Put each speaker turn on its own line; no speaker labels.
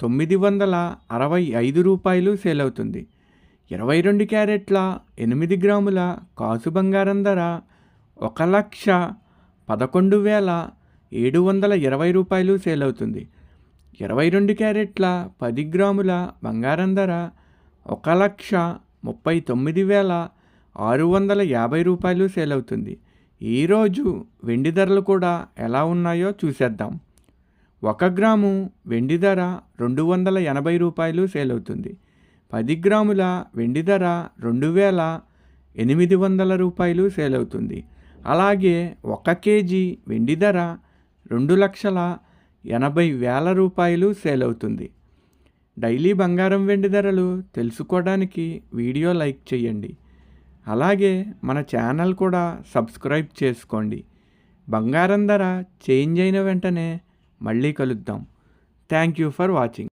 తొమ్మిది వందల అరవై ఐదు రూపాయలు సేల్ అవుతుంది ఇరవై రెండు క్యారెట్ల ఎనిమిది గ్రాముల కాసు బంగారం ధర ఒక లక్ష పదకొండు వేల ఏడు వందల ఇరవై రూపాయలు సేల్ అవుతుంది ఇరవై రెండు క్యారెట్ల పది గ్రాముల బంగారం ధర ఒక లక్ష ముప్పై తొమ్మిది వేల ఆరు వందల యాభై రూపాయలు సేల్ అవుతుంది ఈరోజు వెండి ధరలు కూడా ఎలా ఉన్నాయో చూసేద్దాం. ఒక గ్రాము వెండి ధర రెండు వందల ఎనభై రూపాయలు సేల్ అవుతుంది పది గ్రాముల వెండి ధర రెండు వేల ఎనిమిది వందల రూపాయలు సేల్ అవుతుంది అలాగే ఒక కేజీ వెండి ధర రెండు లక్షల ఎనభై వేల రూపాయలు సేల్ అవుతుంది డైలీ బంగారం వెండి ధరలు తెలుసుకోవడానికి వీడియో లైక్ చేయండి. అలాగే మన ఛానల్ కూడా సబ్స్క్రైబ్ చేసుకోండి. బంగారం ధర చేంజ్ అయిన వెంటనే మళ్ళీ కలుద్దాం. Thank you for watching